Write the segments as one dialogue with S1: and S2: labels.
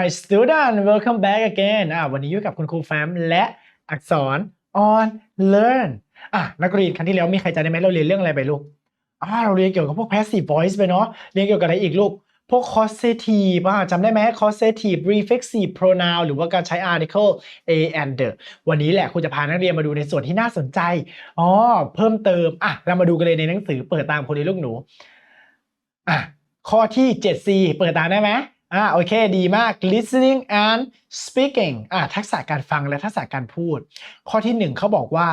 S1: Hi student welcome back again อ่าวันนี้อยู่กับคุณครูแฟมและอักษร on learn อะนักเรียนครั้งที่แล้วมีใครจำได้ไหมเราเรียนเรื่องอะไรไปลูกอ่าเราเรียนเกี่ยวกับพวก passive voice ไปเนาะเรียนเกี่ยวกับอะไรอีกลูก พวก causative อ่าจำได้ไหม causative reflexive pronoun หรือว่าการใช้ article a and the วันนี้แหละครูจะพานักเรียนมาดูในส่วนที่น่าสนใจอ๋อเพิ่มเติมอะเรามาดูกันเลยในหนังสือเปิดตามคนในลูกหนูอะข้อที่ 7C เปิดตามได้ไหม อ่าโอเคดีมาก listening and speaking อ่าทักษะการฟังและทักษะการพูด ข้อที่1เขาบอกว่า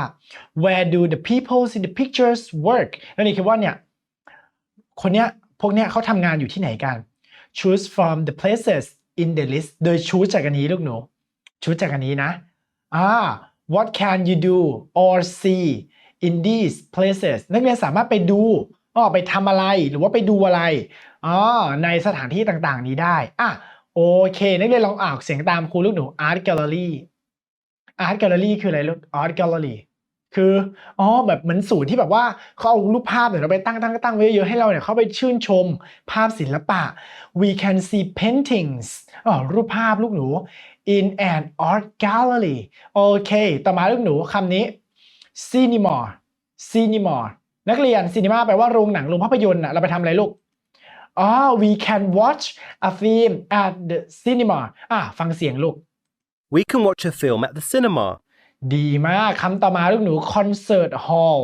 S1: where do the people in the pictures work แล้วนี่คิดว่าเนี่ย คนเนี้ยพวกเนี้ยเขาทำงานอยู่ที่ไหนกัน choose from the places in the list โดย choose จากอันนี้ลูกหนู choose จากอันนี้นะอ่า what can you do or see in these places นักเรียนสามารถไปดูอ๋อไปทำอะไรหรือว่าไปดูอะไรอ๋อในสถานที่ต่างๆ นี้ได้อะโอเค นักเรียนลองอ่านเสียงตามครูลูกหนู art gallery art gallery คืออะไรลูก art gallery คืออ๋อแบบเหมือนศูนย์ที่แบบว่าเขาเอารูปภาพเนี่ยเราไปตั้งตั้งตั้งไว้เยอะๆให้เราเนี่ยเข้าไปชื่นชมภาพศิลปะ we can see paintings อ๋อรูปภาพลูกหนู in an art gallery โอเค ต่อมาลูกหนูคำนี้ cinema cinema นักเรียน cinema แปลว่าโรงหนังโรงภาพยนตร์น่ะเราไปทำอะไรลูก อ๋อ we can watch a film at the cinema อะฟังเสียงลูก
S2: We can watch a film at the cinema.
S1: ดีมากคำต่อมาลูกหนู concert hall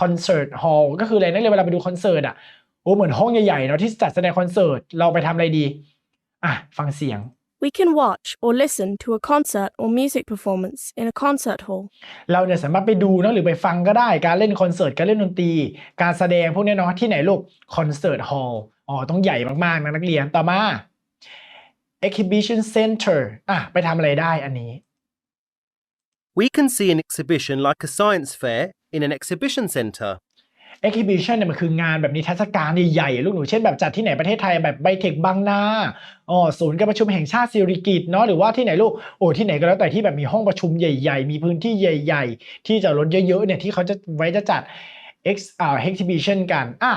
S1: concert hall ก็คืออะไรนักเรียนเวลาไปดูคอนเสิร์ตอะโอ้เหมือนห้องใหญ่ๆเนาะที่จัดแสดงคอนเสิร์ตเราไปทำอะไรดี อะ ฟังเสียง
S3: We can watch or listen to a concert or music performance in a concert hall.
S1: เราเนี่ยสามารถไปดูเนาะหรือไปฟังก็ได้การเล่นคอนเสิร์ตการเล่นดนตรี การแสดงพวกเนี้ยเนาะที่ไหนลูกคอนเสิร์ตฮอลล์ อ๋อ ต้องใหญ่มากๆนะนักเรียนต่อมา exhibition center อะไปทำอะไรได้อันนี้
S2: We can see an exhibition like a science fair in an exhibition centre.
S1: exhibition เนี่ยมันคืองานแบบนิทรรศการใหญ่ๆลูกหนูเช่นแบบจัดที่ไหนประเทศไทยแบบไบเทคบางนาอ๋อศูนย์การประชุมแห่งชาติสิริกิติ์เนาะหรือว่าที่ไหนลูกโอ้ที่ไหนก็แล้วแต่ที่แบบมีห้องประชุมใหญ่ๆ มีพื้นที่ใหญ่ ๆ ที่จอดรถเยอะๆเนี่ยที่เขาจะไว้จะจัด ex อ่า exhibition กันอะ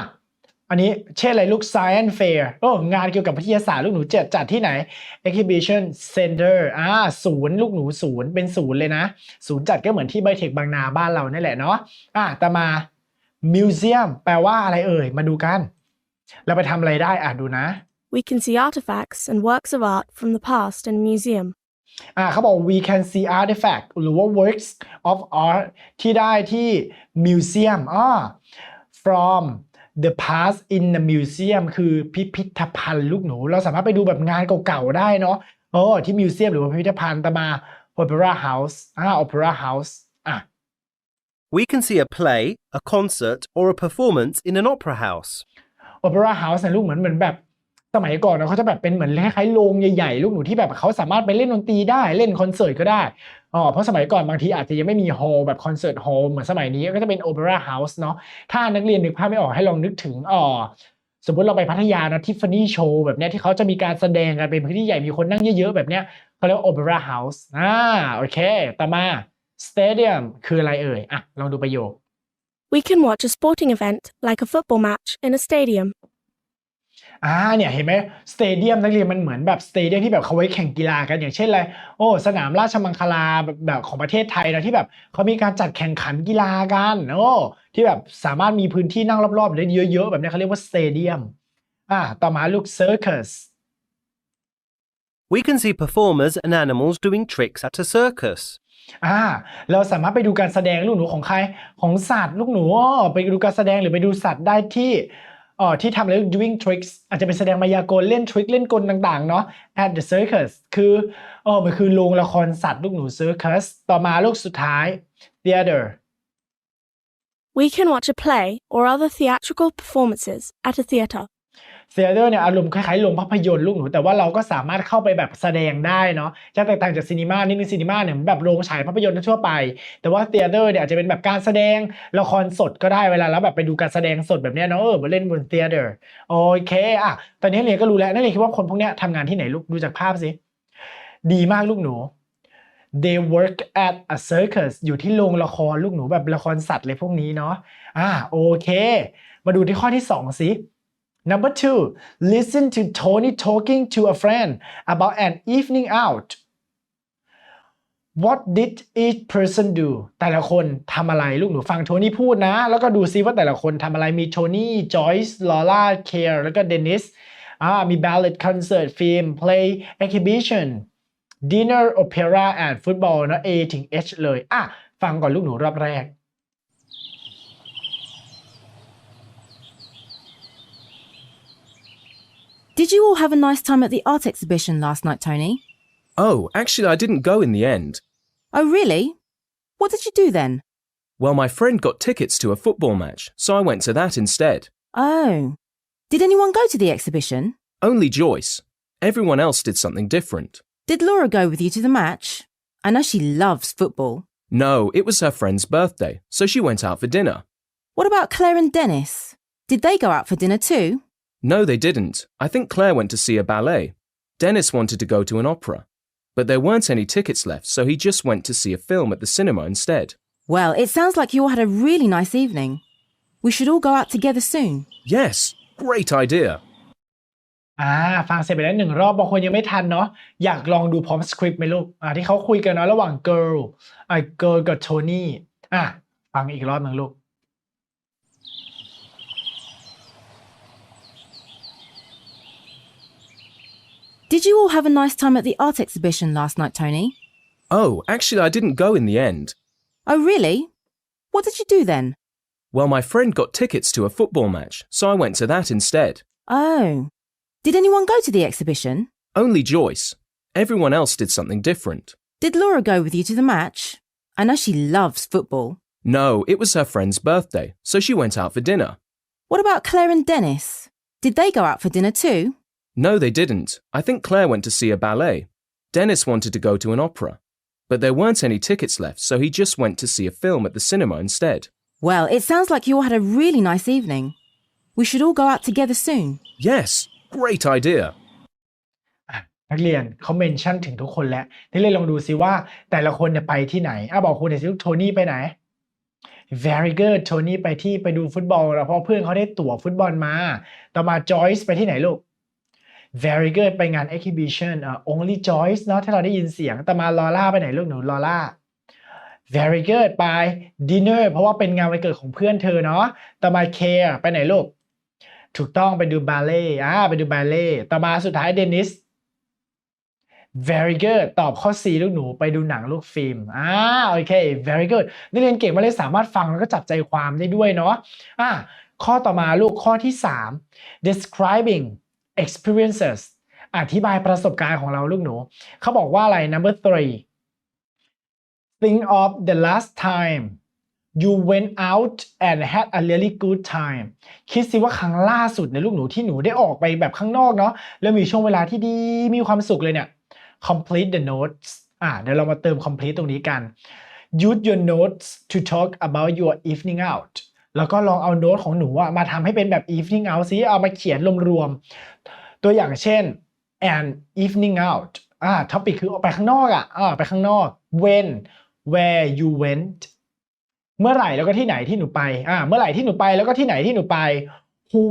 S1: อันนี้เช่นอะไรลูก science fair โอ้งานเกี่ยวกับวิทยาศาสตร์ลูกหนูจัดจัดที่ไหน exhibition center อ่าศูนย์ลูกหนูศูนย์เป็นศูนย์เลยนะ ศูนย์จัดก็เหมือนที่ไบเทคบางนาบ้านเรานั่นแหละเนาะอะต่อมา museum แปลว่าอะไรเอ่ย มาดูกันเราไปทำอะไรได้อะดูนะ
S3: We can see artifacts and works of art from the past in a museum.
S1: อ่าเขาบอก we can see artifact หรือว่า works of art ที่ได้ที่ museum อ่า from the past in the museum คือพิพิธภัณฑ์ลูกหนู เราสามารถไปดูแบบงานเก่าๆได้เนาะโอ้ที่มิวเซียมหรือว่าพิพิธภัณฑ์ต่อมา opera house อ่า opera house อะ
S2: We can see a play, a concert, or a performance in an opera house.
S1: opera house เนี่ยลูกเหมือนเหมือนแบบ สมัยก่อนเนอะเขาจะแบบเป็นเหมือนคล้ายๆโรงใหญ่ๆลูกหนูที่แบบเขาสามารถไปเล่นดนตรีได้เล่นคอนเสิร์ตก็ได้อ๋อเพราะสมัยก่อนบางทีอาจจะยังไม่มีฮอลล์แบบคอนเสิร์ตฮอลล์เหมือนสมัยนี้ก็จะเป็น opera house เนาะถ้านักเรียนนึกภาพไม่ออกให้ลองนึกถึงอ๋อสมมติเราไปพัทยานะทิฟฟานี่โชว์แบบเนี้ยที่เขาจะมีการแสดงกันเป็นพื้นที่ใหญ่มีคนนั่งเยอะๆ แบบเนี้ยเขาเรียกว่า opera house อ่าโอเคต่อมา stadium คืออะไรเอ่ยอะลองดูประโยค
S3: We can watch a sporting event like a football match in a stadium.
S1: อ่าเนี่ยเห็นไหมสเตเดียมนักเรียนมันเหมือนแบบสเตเดียมที่แบบเขาไว้แข่งกีฬากันอย่างเช่นอะไรโอ้สนามราชมังคลาแบบแบบของประเทศไทยนะที่แบบเขามีการจัดแข่งขันกีฬากันโอ้ที่แบบสามารถมีพื้นที่นั่งรอบๆได้เยอะๆแบบนี้เขาเรียกว่าสเตเดียมอ่าต่อมาลูกเซอร์คัส
S2: We can see performers and animals doing tricks at a circus.
S1: อ่าเราสามารถไปดูการแสดงลูกหนูของใครของสัตว์ลูกหนูอ้อไปดูการแสดงหรือไปดูสัตว์ได้ที่ อ๋อที่ทำอะไร doing tricks อาจจะเป็นแสดงมายากลเล่นทริคเล่นกลต่างๆ เนาะ at the circus คืออ๋อมันคือโรงละครสัตว์ลูกหนู circus ต่อมาลูกสุดท้าย theater
S3: We can watch a play or other theatrical performances at a
S1: theater เซเตอร์เนี่ยอารมณ์คล้ายๆโรงภาพยนตร์ลูกหนู แต่ว่าเราก็สามารถเข้าไปแบบแสดงได้เนาะจะแตกต่างจากซีนีมานิดนึงซีนีมาเนี่ยมันแบบโรงฉายภาพยนตร์ทั่วไป แต่ว่า theater เนี่ยอาจจะเป็นแบบการแสดงละครสดก็ได้เวลาแล้วแบบไปดูการแสดงสดแบบเนี้ยเนาะเออมาเล่นบน theater โอเคอะตอนนี้เรียนก็รู้แล้วนักเรียนคิดว่าคนพวกเนี้ยทำงานที่ไหนลูกดูจากภาพสิดีมากลูกหนู they work at a circus อยู่ที่โรงละครลูกหนูแบบละครสัตว์เลยพวกนี้เนาะอ่าโอเค มาดูที่ข้อที่สองสิ number two listen to Tony talking to a friend about an evening out what did each person do แต่ละคนทำอะไรลูกหนูฟังโทนี่พูดนะ แล้วก็ดูซิว่าแต่ละคนทำอะไรมีโทนี่จอยส์ลอร่าเคร์แล้วก็เดนิสอ่ามี ballet concert film play exhibition dinner opera and football นะ A ถึง H เลยอะฟังก่อนลูกหนูรอบแรก
S4: Did you all have a nice time at the art exhibition last night, Tony?
S5: Oh, actually, I didn't go in the end.
S4: Oh, really? What did you do then?
S5: Well, my friend got tickets to a football match, so I went to that instead.
S4: Oh. Did anyone go to the exhibition?
S5: Only Joyce. Everyone else did something different.
S4: Did Laura go with you to the match? I know she loves football.
S5: No, it was her friend's birthday, so she went out for dinner.
S4: What about Claire and Dennis? Did they go out for dinner too?
S5: No, they didn't. I think Claire went to see a ballet. Dennis wanted to go to an opera. But there weren't any tickets left, so he just went to see a film at the cinema instead.
S4: Well, it sounds like you all had a really nice evening. We should all go out together soon.
S5: Yes, great idea.
S1: อ่า ฟังเสร็จไปแล้วหนึ่งรอบบางคนยังไม่ทันเนาะ อยากลองดูพร้อมสคริปต์ไหมลูก อ่า ที่เขาคุยกันเนาะระหว่าง girl อ่า girl กับโทนี่ อ่ะ ฟังอีกรอบหนึ่งลูก
S4: Did you all have a nice time at the art exhibition last night, Tony?
S5: Oh, actually, I didn't go in the end.
S4: Oh, really? What did you do then?
S5: Well, my friend got tickets to a football match, so I went to that instead.
S4: Oh. Did anyone go to the exhibition?
S5: Only Joyce. Everyone else did something different.
S4: Did Laura go with you to the match? I know she loves football.
S5: No, it was her friend's birthday, so she went out for dinner.
S4: What about Claire and Dennis? Did they go out for dinner too?
S5: No, they didn't. I think Claire went to see a ballet. Dennis wanted to go to an opera. But there weren't any tickets left, so he just went to see a film at the cinema instead.
S4: Well, it sounds like you all had a really nice evening. We should all go out together soon.
S5: Yes, great idea.
S1: นักเรียนเขาเมนชั่นถึงทุกคนแล้วนักเรียนลองดูซิว่าแต่ละคนเนี่ยไปที่ไหน อ่ะบอกคุณหน่อยสิลูกโทนี่ไปไหน very good โทนี่ไปที่ไปดูฟุตบอลแล้วเพราะเพื่อนเขาได้ตั๋วฟุตบอลมา ต่อมา Joyce ไปที่ไหนลูก very good ไปงาน exhibition อ่ only Joyce เนาะที่เราได้ยินเสียงต่อมาลอล่าไปไหนลูกหนูลอล่า very good ไป dinner เพราะว่าเป็นงานวันเกิดของเพื่อนเธอเนาะต่อมา care ไปไหนลูก ถูกต้องไปดูบาเล่อ่าไปดูบาเล่ต่อมาสุดท้ายเดนิส very good ตอบข้อ C ลูกหนูไปดูหนังลูกฟิล์มอ่าโอเค very good นักเรียนเก่งมาเลยสามารถฟังแล้วก็จับใจความได้ด้วยเนาะอ่าข้อต่อมาลูกข้อที่ 3 describing experiences อธิบายประสบการณ์ของเราลูกหนู เขาบอกว่าอะไร number three think of the last time you went out and had a really good time คิดสิว่าครั้งล่าสุดในลูกหนูที่หนูได้ออกไปแบบข้างนอกเนาะแล้วมีช่วงเวลาที่ดีมีความสุขเลยเนี่ย complete the notes อ่าเดี๋ยวเรามาเติม complete ตรงนี้กัน use your notes to talk about your evening out แล้วก็ลองเอาโน้ตของหนูอะมาทำให้เป็นแบบ evening out ซิเอามาเขียนรวมๆ ตัวอย่างเช่น an evening out อ่า topic คือออกไปข้างนอกอะอ่าไปข้างนอก when where you went เมื่อไหร่แล้วก็ที่ไหนที่หนูไปอ่าเมื่อไหร่ที่หนูไปแล้วก็ที่ไหนที่หนูไป who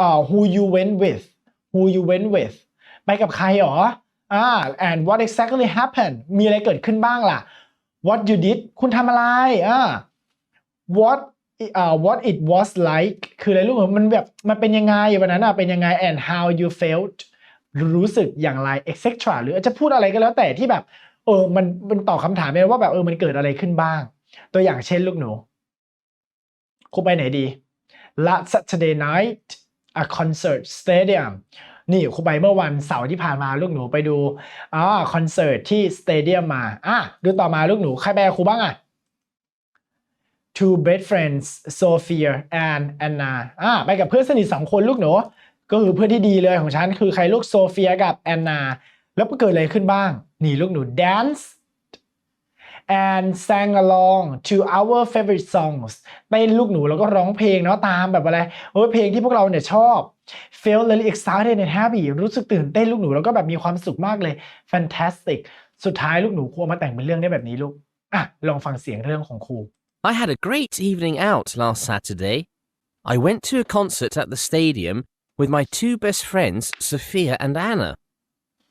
S1: อ่า who you went with who you went with ไปกับใครหรออ่า and what exactly happened มีอะไรเกิดขึ้นบ้างล่ะ what you did คุณทำอะไรอ่า what อ่า what it was like คืออะไรลูกมันแบบมันเป็นยังไงวันนั้นอะเป็นยังไง and how you felt รู้สึกอย่างไร etc หรืออาจจะพูดอะไรก็แล้วแต่ที่แบบ เออมันมันตอบคำถามไปว่าแบบเออมันเกิดอะไรขึ้นบ้าง ตัวอย่างเช่นลูกหนูครูไปไหนดี last Saturday night a concert stadium นี่ครูไปเมื่อวันเสาร์ที่ผ่านมาลูกหนูไปดูอ่าคอนเสิร์ตที่สเตเดียมมาอะดูต่อมาลูกหนูใครไปกับครูบ้างอะ two best friends Sophia and Anna อ่าไปกับเพื่อนสนิทสองคนลูกหนู ก็คือเพื่อนที่ดีเลยของฉัน คือใครลูกโซเฟียกับแอนนา แล้วเกิดอะไรขึ้นบ้าง นี่ลูกหนู dance and sang along to our favorite songs เต้นลูกหนูแล้วก็ร้องเพลงเนาะตามแบบอะไรเออเพลงที่พวกเราเนี่ยชอบ feel really excited and happy รู้สึกตื่นเต้นลูกหนูแล้วก็แบบมีความสุขมากเลย fantastic สุดท้ายลูกหนูครูมาแต่งเป็นเรื่องได้แบบนี้ลูกอะลองฟังเสียงเรื่องของครู
S6: I had a great evening out last Saturday. I went to a concert at the stadium with my two best friends, Sophia and Anna.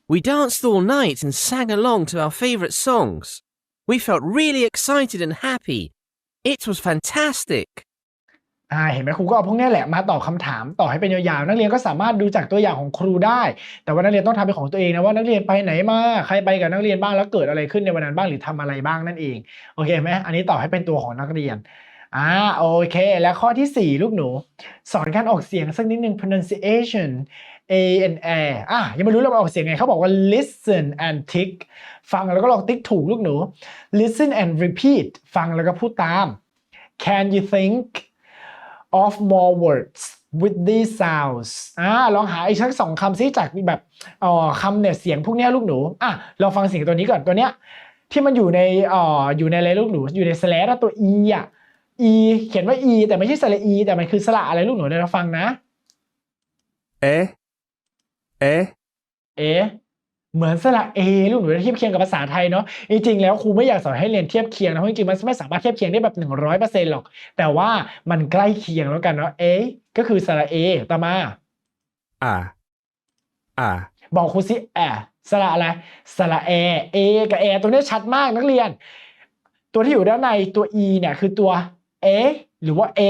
S6: We danced all night and sang along to our favourite songs. We felt really excited and happy. It was fantastic.
S1: อ่าเห็นไหมครูก็เอาพวกนี้แหละมาตอบคำถามต่อให้เป็นยาวๆนักเรียนก็สามารถดูจากตัวอย่างของครูได้ แต่ว่านักเรียนต้องทำเป็นของตัวเองนะว่านักเรียนไปไหนมาใครไปกับนักเรียนบ้างแล้วเกิดอะไรขึ้นในวันนั้นบ้างหรือทำอะไรบ้างนั่นเองโอเคไหมอันนี้ต่อให้เป็นตัวของนักเรียนอ่าโอเค แล้วข้อที่สี่ลูกหนู สอนการออกเสียงสักนิดนึง pronunciation a and a อะยังไม่รู้เลยว่าออกเสียงไงเขาบอกว่า listen and tick ฟังแล้วก็ลองติ๊กถูกลูกหนู listen and repeat ฟังแล้วก็พูดตาม can you think of more words with these sounds อ่าลองหาอีกสักสองคำซิจากแบบเอ่อคำเนี่ยเสียงพวกเนี้ยลูกหนูอะลองฟังเสียงตัวนี้ก่อนตัวเนี้ยที่มันอยู่ในเอ่ออยู่ในอะไรลูกหนูอยู่ใน slash อะตัว e อะ e เขียนว่า e แต่ไม่ใช่สระ e แต่มันคือสระอะไรลูกหนูเดี๋ยวเราฟังนะ
S5: Eh? Eh?
S1: เอ๊ะ เหมือนสระเอลูกหนูเทียบเคียงกับภาษาไทยเนาะจริงๆแล้วครูไม่อยากสอนให้เรียนเทียบเคียงนะเพราะจริงๆมันไม่สามารถเทียบเคียงได้แบบหนึ่งร้อยเปอร์เซ็นต์หรอก แต่ว่ามันใกล้เคียงแล้วกันเนาะเอ๊ะก็คือสระเอต่อมา
S5: Ah. Ah.
S1: บอกครูสิแอะสระอะไรสระแอเอกับแอตัวนี้ชัดมากนักเรียน ตัวที่อยู่ด้านในตัว e เนี่ยคือตัว a หรือว่า a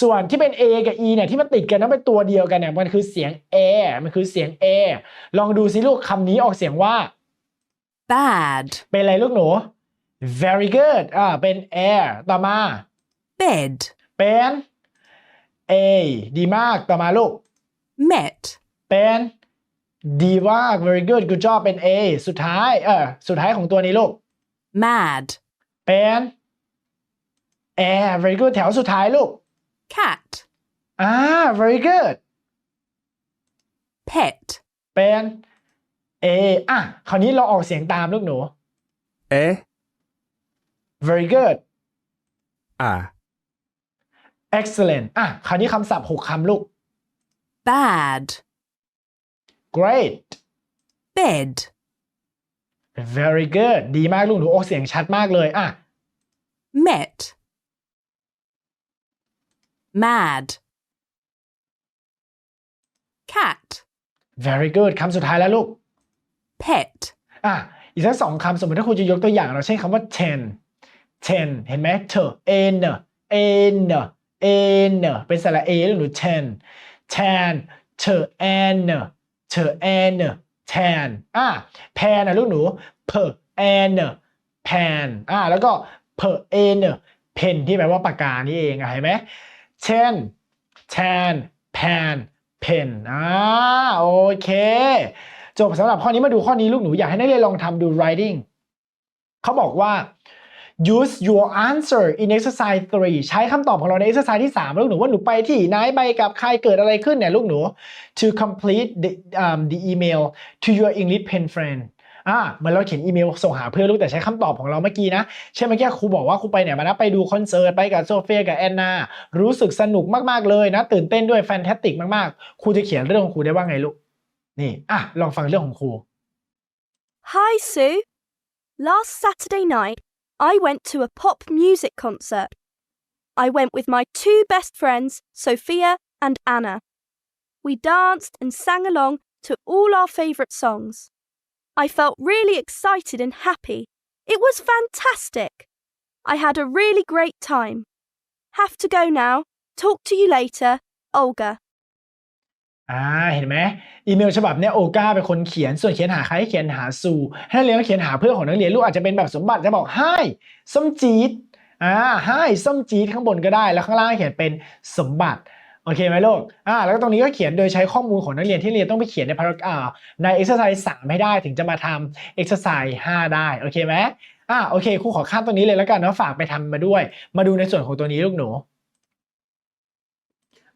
S1: ส่วนที่เป็น a กับ e เนี่ยที่มันติดกันนั้นเป็นตัวเดียวกันเนี่ยมันคือเสียง a มันคือเสียง a ลองดูสิลูกคำนี้ออกเสียงว่า
S4: Bad.
S1: เป็นอะไรลูกหนู very good อ่าเป็น air ต่อมา
S4: Bed.
S1: เป็น a ดีมากต่อมาลูก
S4: Met.
S1: เป็นดีมาก very good good job เป็น a สุดท้ายเออสุดท้ายของตัวนี้ลูก
S4: Mad.
S1: เป็น air very good แถวสุดท้ายลูก
S4: Cat.
S1: อ่า very good
S4: Pet.
S1: เป็น a อะคราวนี้เราออกเสียงตามลูกหนู
S5: Eh?
S1: very good
S5: Ah.
S1: excellent อะคราวนี้คำศัพท์หกคำลูก
S4: Bad.
S1: great
S4: Bed.
S1: very good ดีมากลูกหนูออกเสียงชัดมากเลยอะ
S4: Met. Mad. Cat.
S1: very good คำสุดท้ายแล้วลูก
S4: Pet.
S1: อะอีกสักสองคำสมมติถ้าครูจะยกตัวอย่างเราใช้คำว่า ten ten เห็นไหมเธอ n n n เป็นสระ a หรือ ten ten เธอ n เธอ n ten อะ pen นะลูกหนู per n pen อะแล้วก็ per n pen ที่แปลว่าปากกานี่เองอะเห็นไหม ten ten pen pen อ่าโอเค จบสำหรับข้อนี้มาดูข้อนี้ลูกหนูอยากให้นักเรียนลองทำดู writing เขาบอกว่า use your answer in exercise 3 ใช้คำตอบของเราใน exercise ที่ 3 ลูกหนูว่าหนูไปที่ไหนไปกับใครเกิดอะไรขึ้นเนี่ยลูกหนู to complete the, um, the email to your English pen friend อ่าเหมือนเราเขียนอีเมลส่งหาเพื่อนลูกแต่ใช้คำตอบของเราเมื่อกี้นะเช่นเมื่อกี้ครูบอกว่าครูไปไหนมานะไปดูคอนเสิร์ตไปกับโซเฟียกับแอนนารู้สึกสนุกมากๆเลยนะ ตื่นเต้นด้วยแฟนตาติกมากๆครูจะเขียนเรื่องของครูได้ว่าไงลูกนี่อะลองฟังเรื่องของครู
S3: Hi, Sue. Last Saturday night, I went to a pop music concert. I went with my two best friends, Sophia and Anna. We danced and sang along to all our favourite songs. I felt really excited and happy. It was fantastic. I had a really great time. Have to go now. Talk to you later, Olga.
S1: อ่าเห็นไหมอีเมลฉบับเนี้ยโอกาเป็นคนเขียนส่วนเขียนหาใครให้เขียนหาซูให้นักเรียนก็เขียนหาเพื่อนของนักเรียนลูกอาจจะเป็นแบบสมบัติจะบอก hi ส้มจีดอ่า hi ส้มจีดข้างบนก็ได้แล้วข้างล่างเขียนเป็นสมบัติ โอเคไหมลูกอ่าแล้วก็ตรงนี้ก็เขียนโดยใช้ข้อมูลของนักเรียนที่เรียนต้องไปเขียนในพารากราใน exercise 3 ให้ได้ถึงจะมาทำ exercise 5 ได้ โอเคไหมอ่าโอเคครูขอข้ามตัวนี้เลยแล้วกันเนาะฝากไปทำมาด้วย มาดูในส่วนของตัวนี้ลูกหนู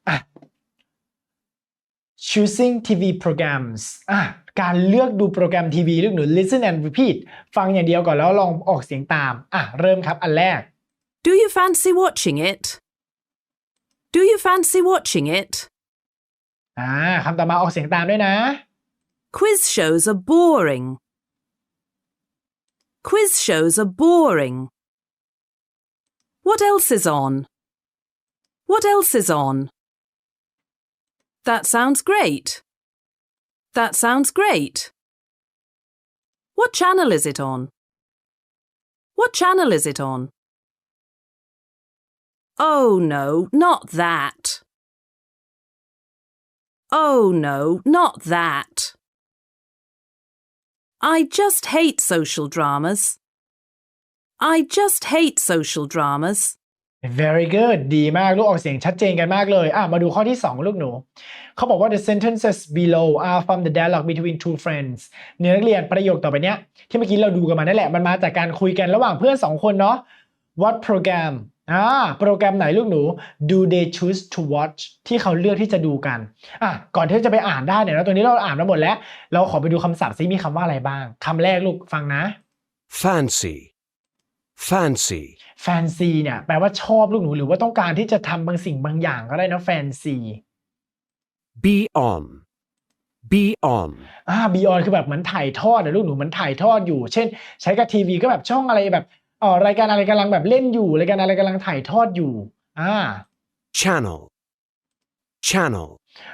S1: อะ choosing TV programs อะการเลือกดูโปรแกรมทีวีลูกหนู listen and repeat ฟังอย่างเดียวก่อนแล้วลองออกเสียงตาม อะ เริ่มครับอันแรก
S7: Do you fancy watching it? Do you fancy watching it?
S1: อ่าคำต่อมาออกเสียงตามด้วยนะ
S7: Quiz shows are boring. Quiz shows are boring. What else is on? What else is on? That sounds great. That sounds great. What channel is it on? What channel is it on? Oh no, not that. Oh no, not that. I just hate social dramas. I just hate social dramas.
S1: very good ดีมากลูกออกเสียงชัดเจนกันมากเลยอะมาดูข้อที่ 2 ลูกหนู เขาบอกว่า the sentences below are from the dialogue between two friends เนื้อนักเรียนประโยคต่อไปเนี้ยที่เมื่อกี้เราดูกันมานั่นแหละมันมาจากการคุยกันระหว่างเพื่อน 2 คนเนาะ what program อ่าโปรแกรมไหนลูกหนู do they choose to watch ที่เขาเลือกที่จะดูกันอะก่อนที่จะไปอ่านได้เนี่ยนะตัวนี้เราอ่านมาหมดแล้ว เราขอไปดูคำศัพท์ซิมีคำว่าอะไรบ้างคำแรกลูกฟังนะ
S8: Fancy. Fancy.
S1: fancy เนี่ยแปลว่าชอบลูกหนูหรือว่าต้องการที่จะทำบางสิ่งบางอย่างก็ได้นะ fancy
S8: Be on. Be on.
S1: อ่า beyond คือแบบเหมือนถ่ายทอดนะลูกหนูเหมือนถ่ายทอดอยู่ เช่น ใช้กับทีวีก็แบบช่องอะไรแบบเออรายการอะไรกำลังแบบเล่นอยู่ รายการอะไรกำลังถ่ายทอดอยู่อ่า
S8: Channel. Channel.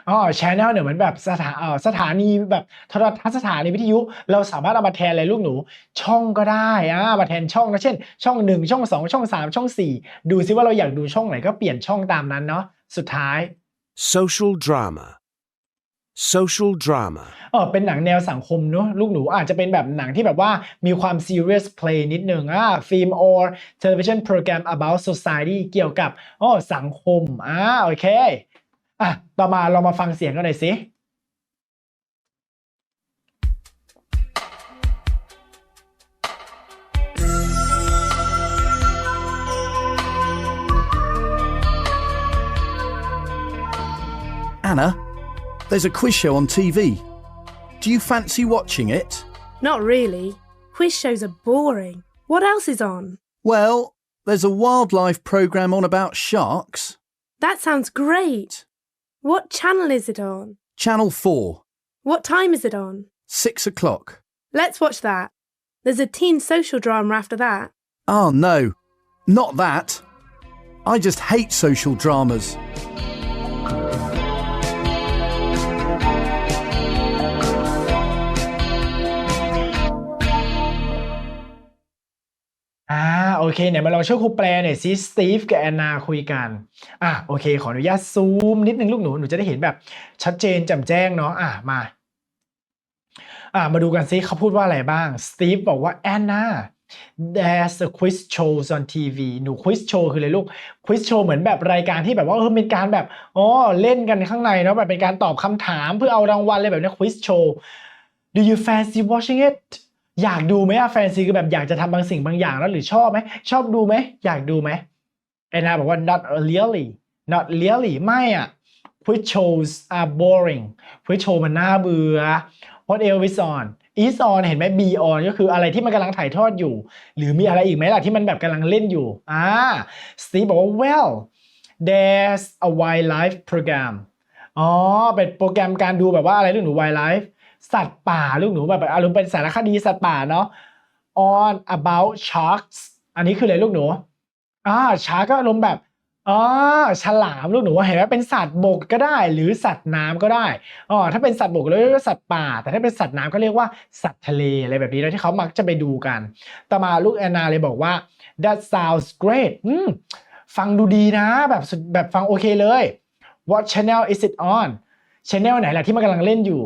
S1: อ๋อ channel เนี่ยเหมือนแบบสถาเอ่อสถานีแบบโทรทัศน์สถานีวิทยุ เราสามารถเอามาแทนอะไรลูกหนู ช่องก็ได้อ่ามาแทนช่องนะเช่น ช่องหนึ่งช่องสองช่องสามช่องสี่ดูซิว่าเราอยากดูช่องไหนก็เปลี่ยนช่องตามนั้นเนาะสุดท้าย
S8: Social drama. Social drama.
S1: เออเป็นหนังแนวสังคมเนอะลูกหนูอาจจะเป็นแบบหนังที่แบบว่ามีความ serious play นิดนึงอ่า film or television program about society เกี่ยวกับอ๋อสังคมอ่าโอเคอะต่อมาเรามาฟังเสียงกันหน่อยสิ
S9: Anna, there's a quiz show on TV. Do you fancy watching it?
S10: Not really. Quiz shows are boring. What else is on?
S9: Well, there's a wildlife programme on about sharks.
S10: That sounds great. What channel is it on?
S9: Channel 4,
S10: What time is it on?
S9: 6 o'clock.
S10: Let's watch that. There's a teen social drama after that.
S9: Oh no, not that. I just hate social dramas.
S1: เคเนี่ยมาลองช่วยครูแปลหน่อยสิสตีฟกับแอนนาคุยกันอะโอเค ขออนุญาตซูมนิดนึงลูกหนูหนูจะได้เห็นแบบชัดเจนแจ่มแจ้งเนาะอะมาอะมาดูกันซิเขาพูดว่าอะไรบ้างสตีฟบอกว่าแอนนา there's a quiz shows on TV หนู quiz show คืออะไรลูก quiz show เหมือนแบบรายการที่แบบว่าเออเป็นการแบบอ๋อเล่นกันข้างในเนาะแบบเป็นการตอบคำถามเพื่อเอารางวัลอะไรแบบนี้ quiz show do you fancy watching it อยากดูไหมอะแฟนซีคือแบบอยากจะทำบางสิ่งบางอย่างแล้วหรือชอบไหมชอบดูไหมอยากดูไหมแอนนาบอกว่า not really not really ไม่อะ quiz shows are boring quiz show มันน่าเบื่อ what else is on is on เห็นไหม be on ก็คืออะไรที่มันกำลังถ่ายทอดอยู่ หรือมีอะไรอีกไหมล่ะที่มันแบบกำลังเล่นอยู่อ่าสตีบอกว่า well there's a wildlife program อ๋อ เป็นโปรแกรมการดูแบบว่าอะไรลูกหนู wildlife สัตว์ป่าลูกหนูแบบอารมณ์เป็นสารคดีสัตว์ป่าเนาะ on about sharks อันนี้คืออะไรลูกหนูอ่า shark ก็อารมณ์แบบอ๋อฉลามลูกหนูเห็นไหมเป็นสัตว์บกก็ได้ หรือสัตว์น้ำก็ได้อ๋อถ้าเป็นสัตว์บกเรียกว่าสัตว์ป่า แต่ถ้าเป็นสัตว์น้ำก็เรียกว่าสัตว์ทะเลอะไรแบบนี้แล้วที่เขามักจะไปดูกันต่อมาลูกแอนนาเลยบอกว่า that sounds great อืมฟังดูดีนะแบบแบบฟังโอเคเลย what channel is it on channel ไหนล่ะที่มันกำลังเล่นอยู่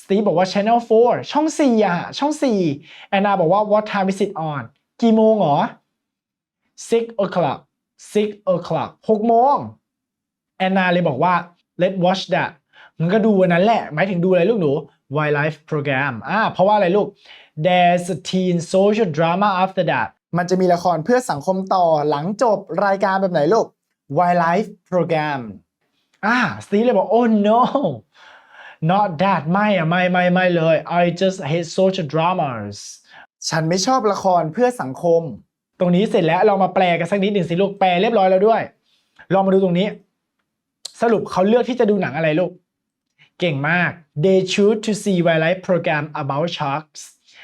S1: สตีฟบอกว่า channel 4 ช่อง 4 อะ ช่อง 4 แอนนาบอกว่า what time is it on กี่โมงเหรอ six o'clock six o'clock หกโมงแอนนาเลยบอกว่า let's watch that มันก็ดูวันนั้นแหละ หมายถึงดูอะไรลูกหนู wildlife program อ่าเพราะว่าอะไรลูก there's a teen social drama after that มันจะมีละครเพื่อสังคมต่อหลังจบรายการแบบไหนลูก wildlife program อ่าสตีเลยบอก oh no not that ไม่อะไม่ไม่ไม่เลย I just hate social dramas ฉันไม่ชอบละครเพื่อสังคม ตรงนี้เสร็จแล้วเรามาแปลกันสักนิดหนึ่งสิลูกแปลเรียบร้อยแล้วด้วย ลองมาดูตรงนี้ สรุปเขาเลือกที่จะดูหนังอะไรลูก เก่งมาก they choose to see wildlife program about sharks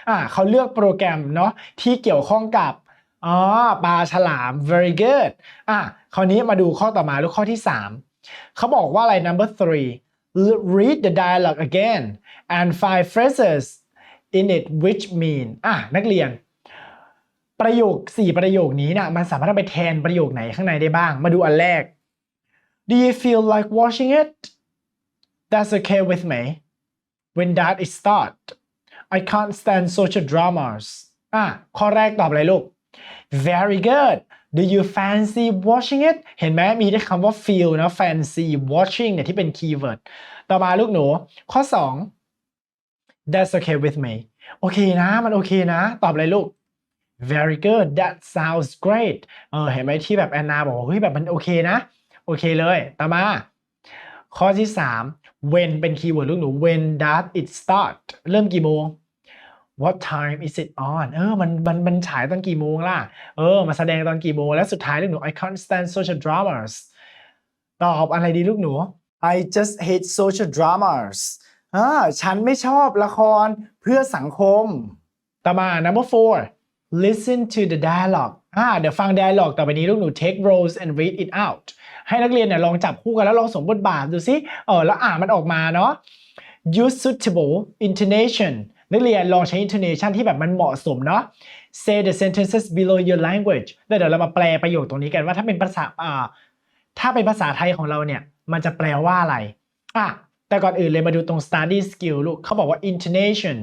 S1: อ่าเขาเลือกโปรแกรมเนาะที่เกี่ยวข้องกับอ๋อปลาฉลาม very good อะคราวนี้มาดูข้อต่อมาลูกข้อที่ 3 เขาบอกว่าอะไร number three L- read the dialogue again and find phrases in it which mean อะนักเรียน ประโยค 4 ประโยคนี้นะ่ะมันสามารถไปแทนประโยคไหนข้างในได้บ้าง มาดูอันแรก Do you feel like watching it That's okay with me When that is start I can't stand social dramas อะข้อแรกตอบอะไรลูก Very good Do you fancy watching it เห็นไหมมีได้คำว่า feel นะ fancy watching เนี่ยที่เป็นคีย์เวิร์ดต่อมาลูกหนู ข้อ 2 That's okay with me โอเคนะ มันโอเคนะ ตอบอะไรลูก Very good that sounds great เออเห็นไหมที่แบบแอนนาบอกว่าเฮ้ยแบบมันโอเคนะ โอเคเลย ต่อมา ข้อที่ 3 when เป็นคีย์เวิร์ดลูกหนู when does it start เริ่มกี่โมง What time is it on เออมันมันมันฉายตอนกี่โมงล่ะ เออมาแสดงตอนกี่โมง แล้วสุดท้ายลูกหนู I can't stand social dramas ตอบอะไรดีลูกหนู I just hate social dramas อ่าฉันไม่ชอบละครเพื่อสังคม ต่อมา number four listen to the dialogue อ่าเดี๋ยวฟัง dialogue ต่อไปนี้ลูกหนู take roles and read it out ให้นักเรียนเนี่ยลองจับคู่กันแล้วลองสวมบทบาทดูซิเออแล้วอ่านมันออกมาเนาะ use suitable intonation นักเรียนลองใช้ intonation ที่แบบมันเหมาะสมเนาะ say the sentences below your language แล้วเดี๋ยวเรามาแปลประโยคตรงนี้กันว่าถ้าเป็นภาษาอ่าถ้าเป็นภาษาไทยของเราเนี่ย มันจะแปลว่าอะไรอะแต่ก่อนอื่นเลยมาดูตรง study skill ลูกเขาบอกว่า intonation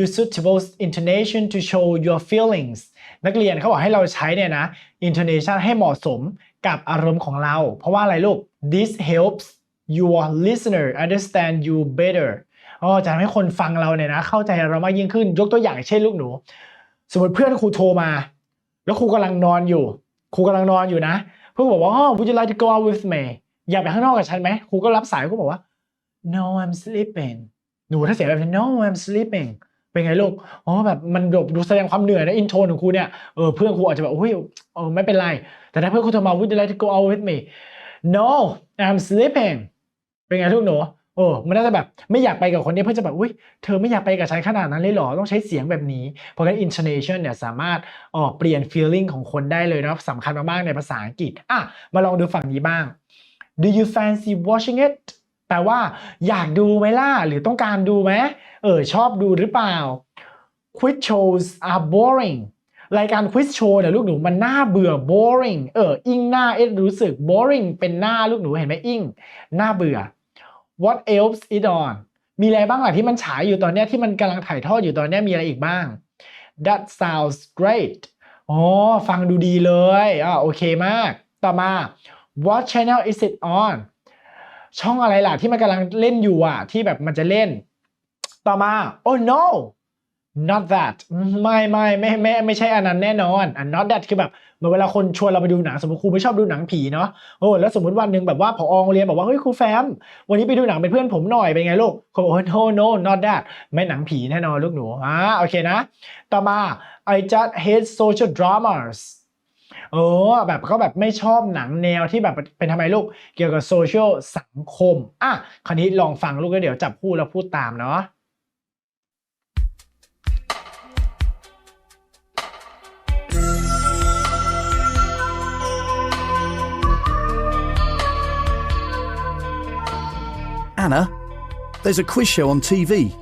S1: use suitable intonation to show your feelings นักเรียนเขาบอกให้เราใช้เนี่ยนะ intonation ให้เหมาะสมกับอารมณ์ของเรา เพราะว่าอะไรลูก this helps your listener understand you better อ๋อจะทำให้คนฟังเราเนี่ยนะ เข้าใจเรามากยิ่งขึ้น ยกตัวอย่างเช่นลูกหนู สมมติเพื่อนครูโทรมา แล้วครูกำลังนอนอยู่ครูกำลังนอนอยู่นะเพื่อนบอกว่า oh would you like to go out with me อยากไปข้างนอกกับฉันไหมครูก็รับสายครูบอกว่า no I'm sleeping หนูถ้าเสียงแบบนี้ no I'm sleeping เป็นไงลูก อ๋อแบบมันดูดูแสดงความเหนื่อยนะอินโทนของครูเนี่ย เออเพื่อนครูอาจจะแบบโอ้ยเออไม่เป็นไร แต่ถ้าเพื่อนครูโทรมา would you like to go out with me no I'm sleeping เป็นไงลูกหนู โอ้มันน่าจะแบบไม่อยากไปกับคนนี้เพื่อจะแบบอุ้ยเธอไม่อยากไปกับฉันขนาดนั้นเลยหรอ ต้องใช้เสียงแบบนี้ เพราะงั้น intonation เนี่ยสามารถออกเปลี่ยน feeling ของคนได้เลยนะสำคัญมากๆในภาษาอังกฤษอะมาลองดูฝั่งนี้บ้าง do you fancy watching it แปลว่าอยากดูไหมล่ะ หรือต้องการดูไหมเออชอบดูหรือเปล่า quiz shows are boring รายการ quiz show เนี่ยลูกหนูมันน่าเบื่อ boring เอออิงหน้าเอ็ดรู้สึก boring เป็นหน้าลูกหนูเห็นไหมอิงหน่าเบื่อ what else is on มีอะไรบ้างล่ะที่มันฉายอยู่ตอนนี้ที่มันกำลังถ่ายทอดอยู่ตอนนี้มีอะไรอีกบ้าง that sounds great อ๋อฟังดูดีเลยอ่าโอเคมาก ต่อมา what channel is it on ช่องอะไรล่ะที่มันกำลังเล่นอยู่อะ ที่แบบมันจะเล่น ต่อมา oh no not that ไม่ไม่ไม่ไม่ไม่ใช่อันนั้นแน่นอนอัน not that คือแบบเหมือนเวลาคนชวนเราไปดูหนังสมมติครูไม่ชอบดูหนังผีเนาะโอ้แล้วสมมติวันหนึ่งแบบว่าผอโรงเรียนบอกว่าเฮ้ยครูแฟม วันนี้ไปดูหนังเป็นเพื่อนผมหน่อยเป็นไงลูกเขาบอกว่า no no not that ไม่หนังผีแน่นอนลูกหนูอ่าโอเคนะ ต่อมา I just hate social dramas เออแบบเขาแบบไม่ชอบหนังแนวที่แบบเป็นทำไมลูกเกี่ยวกับโซเชียลสังคมอะคราวนี้ลองฟังลูกแล้วเดี๋ยวจับคู่แล้วพูดตามเนาะ
S9: Anna, there's a quiz show on TV.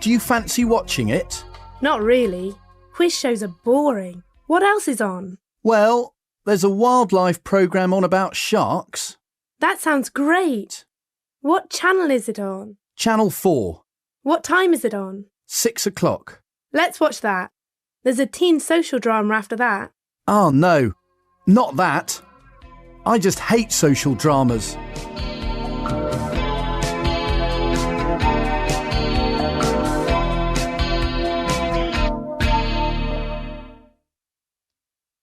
S9: Do you fancy watching it?
S10: Not really. Quiz shows are boring. What else is on?
S9: Well, there's a wildlife programme on about sharks.
S10: That sounds great. What channel is it on?
S9: Channel 4,
S10: What time is it on?
S9: 6 o'clock.
S10: Let's watch that. There's a teen social drama after that.
S9: Oh no, not that. I just hate social dramas.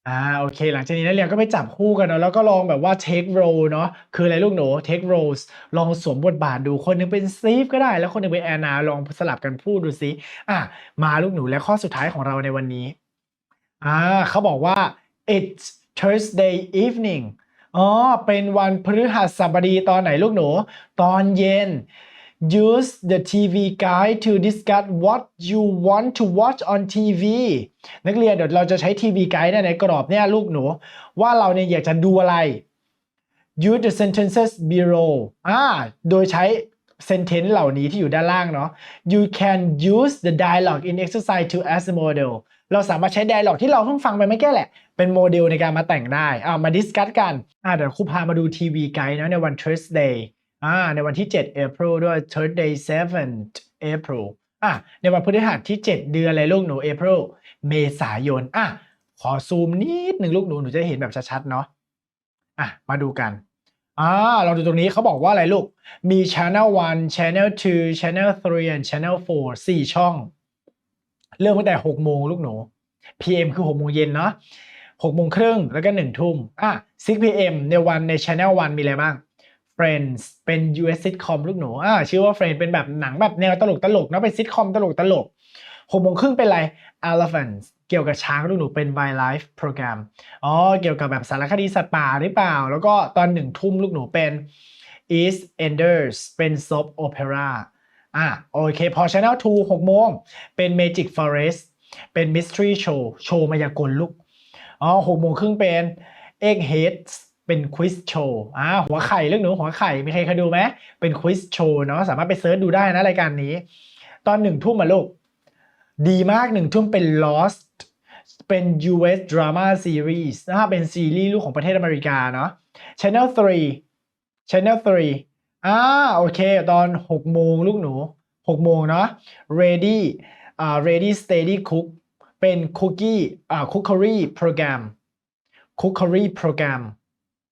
S1: อ่าโอเค หลังจากนี้นักเรียนก็ไปจับคู่กันเนาะ แล้วก็ลองแบบว่า take role เนาะ คืออะไรลูกหนู take roles ลองสวมบทบาทดู คนหนึงเป็น Steve ก็ได้ แล้วคนหนึงเป็นแอนนา ลองสลับกันพูดดูซิ อะ มาลูกหนูและข้อสุดท้ายของเราในวันนี้ อ่า เขาบอกว่า it's Thursday evening อ๋อ เป็นวันพฤหัสบดีตอนไหนลูกหนู ตอนเย็น use the TV guide to discuss what you want to watch on TV นักเรียนเดี๋ยวเราจะใช้ทีวีไกด์เนี่ยในกรอบเนี่ยลูกหนู ว่าเราเนี่ยอยากจะดูอะไร use the sentences below อ่าโดยใช้ sentence เหล่านี้ที่อยู่ด้านล่างเนาะ you can use the dialogue in exercise to as a model เราสามารถใช้ dialogue ที่เราเพิ่งฟังไปไม่แก้แหละ เป็นโมเดลในการมาแต่งได้อ่ามาดิสคัสกันอ่าเดี๋ยวครูพามาดูทีวีไกด์นะในวัน Thursday อ่าในวันที่ 7 April ด้วย Thursday 7th April อะในวันพฤหัสที่ 7 เดือนอะไรลูกหนู April เมษายนอะขอซูมนิดหนึ่งลูกหนูหนูจะเห็นแบบชัดๆเนาะอะมาดูกันอ่าเราดูตรงนี้เขาบอกว่าอะไรลูก มี Channel 1 Channel 2 Channel 3 and Channel 4 4 ช่อง เริ่มตั้งแต่ 6 โมงลูกหนู PM คือ 6 โมงเย็นเนาะ6โมงครึ่งแล้วก็ 1 ทุ่มอะ 6 PM ในวันใน Channel 1 มีอะไรบ้าง Friends เป็น US sitcom ลูกหนูอ่าชื่อว่า Friends เป็นแบบหนังแบบแนวตลกตลกเนาะเป็นซิทคอมตลกตลกหกโมงครึ่งเป็นอะไร Elephants เกี่ยวกับช้างลูกหนูเป็น wildlife program อ๋อเกี่ยวกับแบบสารคดีสัตว์ป่าหรือเปล่า แล้วก็ตอนหนึ่งทุ่มลูกหนูเป็น East Enders เป็น soap opera อะโอเค พอ Channel 2 6โมงเป็น Magic Forest เป็น Mystery Show โชว์มายากลลูกอ๋อหกโมงครึ่งเป็น Eggheads เป็น Quiz Show อ่าหัวไข่เรื่องหนูหัวไข่มีใครเคยดูไหมเป็น Quiz Show เนาะสามารถไปเซิร์ชดูได้นะรายการนี้ ตอนหนึ่งทุ่มมาลูก ดีมากหนึ่งทุ่มเป็น Lost เป็น US Drama Series นะเป็นซีรีส์ลูกของประเทศอเมริกาเนาะ Channel 3 Channel 3อ่าโอเค ตอน 6 โมงลูกหนู 6 โมงเนาะ Ready อ่า Ready Steady Cook เป็น Cookie อ่า Cookery Program Cookery Program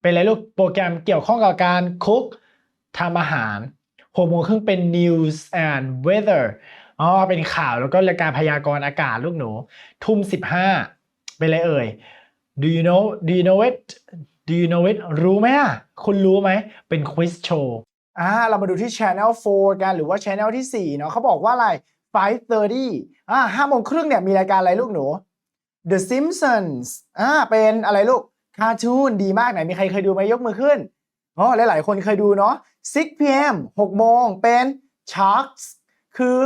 S1: เป็นอะไรลูกโปรแกรมเกี่ยวข้องกับการคุกทำอาหาร6โมงครึ่งเป็น News and Weather อ๋อเป็นข่าวแล้วก็รายการพยากรณ์อากาศลูกหนู ทุ่ม15เป็นอะไรเอ่ย Do you know Do you know it Do you know it รู้ไหมอะคุณรู้ไหม เป็น quiz show อ่าเรามาดูที่ Channel 4 กันหรือว่า Channel ที่ 4 เนาะเขาบอกว่าอะไร 5:30อ่า5โมงครึ่งเนี่ยมีรายการอะไรลูกหนู The Simpsons อ่าเป็นอะไรลูก คาร์ตูนดีมากไหนมีใครเคยดูไหมยกมือขึ้นอ๋อหลาย ๆ คนเคยดูเนาะ 6 p.m. 6 โมงเป็น Sharks คือ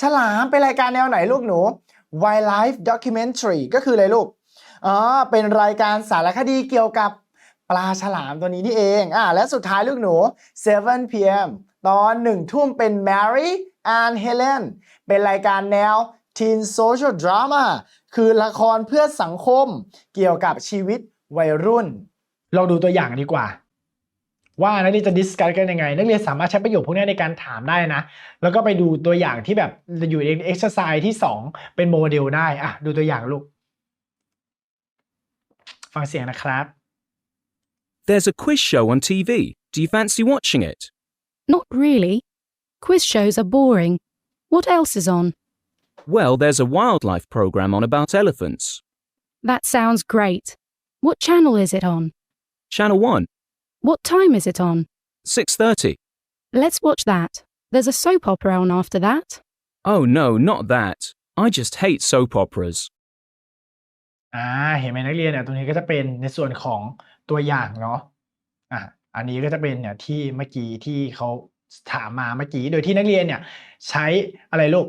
S1: ฉลามเป็นรายการแนวไหนลูกหนู Wildlife Documentary ก็คืออะไรลูกอ๋อเป็นรายการสารคดีเกี่ยวกับปลาฉลามตัวนี้นี่เองอ่าและสุดท้ายลูกหนู 7 p.m. ตอนหนึ่งทุ่มเป็น Mary and Helen เป็นรายการแนว Teen Social Drama คือละครเพื่อสังคมเกี่ยวกับชีวิต วัยรุ่น เราดูตัวอย่างดีกว่า ว่านักเรียนจะดิสคัสกันยังไง นักเรียนสามารถใช้ประโยคพวกนี้ในการถามได้นะ แล้วก็ไปดูตัวอย่างที่แบบอยู่ในเอ็กซ์ไซส์ที่ 2 เป็นโมเดลได้อะดูตัวอย่างลูก ฟังเสียงนะครับ
S5: There's a quiz show on TV. Do you fancy watching it?
S11: Not really. Quiz shows are boring. What else is on?
S5: Well, there's a wildlife program on about elephants.
S11: That sounds great. What channel is it on?
S5: Channel 1,
S11: What time is it on?
S5: 6:30.
S11: Let's watch that. There's a soap opera on after that.
S5: Oh no, not that. I just hate soap operas.
S1: อ่าเห็นไหมนักเรียนเนี่ยตรงนี้ก็จะเป็นในส่วนของตัวอย่างเนาะอะอันนี้ก็จะเป็นเนี่ยที่เมื่อกี้ที่เขาถามมาเมื่อกี้โดยที่นักเรียนเนี่ยใช้อะไรลูก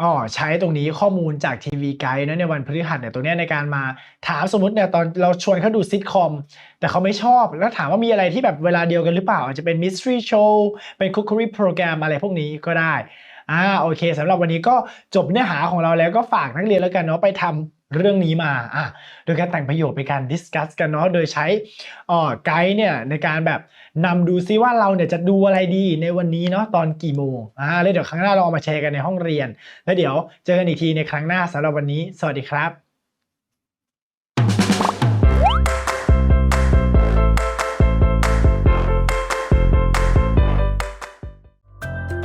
S1: อ๋อใช้ตรงนี้ข้อมูลจากทีวีไกด์นะในวันพฤหัสเนี่ยตรงเนี้ยในการมาถามสมมติเนี่ยตอนเราชวนเขาดูซิทคอม แต่เขาไม่ชอบ แล้วถามว่ามีอะไรที่แบบเวลาเดียวกันหรือเปล่า อาจจะเป็นมิสทรีโชว์เป็นคุกคุรีโปรแกรมอะไรพวกนี้ก็ได้อ่าโอเคสำหรับวันนี้ก็จบเนื้อหาของเราแล้วก็ฝากนักเรียนแล้วกันเนาะไปทำ เรื่องนี้มาอะโดยการแต่งประโยคเป็นการดิสคัสกันเนาะ โดยใช้อ่อไกด์เนี่ยในการแบบนำดูซิว่าเราเนี่ยจะดูอะไรดีในวันนี้เนาะตอนกี่โมงอ่าแล้วเดี๋ยวครั้งหน้าเราเอามาแชร์กันในห้องเรียน แล้วเดี๋ยวเจอกันอีกทีในครั้งหน้าสำหรับวันนี้ สวัสดีครับ